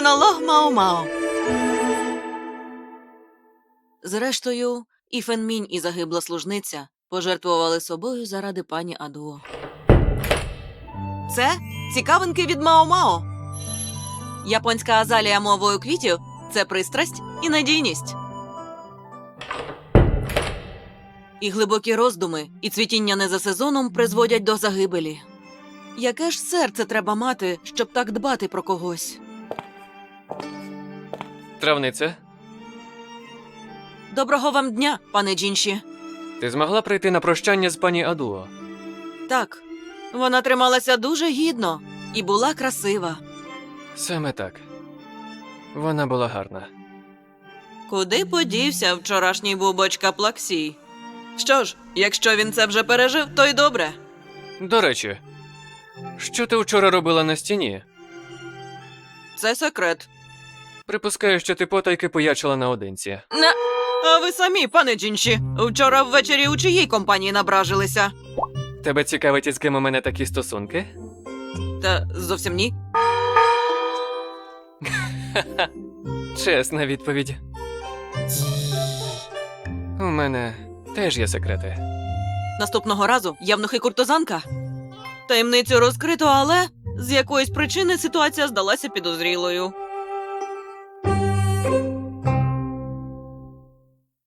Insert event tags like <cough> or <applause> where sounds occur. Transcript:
Монолог Мао-Мао. Зрештою, і Фенмінь, і загибла служниця пожертвували собою заради пані Адуо. Це цікавинки від Мао-Мао. Японська азалія мовою квітів це пристрасть і надійність. І глибокі роздуми, і цвітіння не за сезоном призводять до загибелі. Яке ж серце треба мати, щоб так дбати про когось? Травниця, Доброго вам дня, пане Джінші. ти змогла прийти на прощання з пані Адуо? Так, вона трималася дуже гідно і була красива. Саме так. Вона була гарна. Куди подівся вчорашній бубочка Плаксій? Що ж, якщо він це вже пережив, то й добре. До речі, що ти вчора робила на стіні? Це секрет. Припускаю, що ти потайки поячила наодинці. Не... А ви самі, пане Джінші, вчора ввечері у чиїй компанії набражилися? Тебе цікавить, із ким у мене такі стосунки? Та зовсім ні. <laughs> Чесна відповідь. У мене теж є секрети. Наступного разу явнухи куртозанка. Таємницю розкрито, але з якоїсь причини ситуація здалася підозрілою.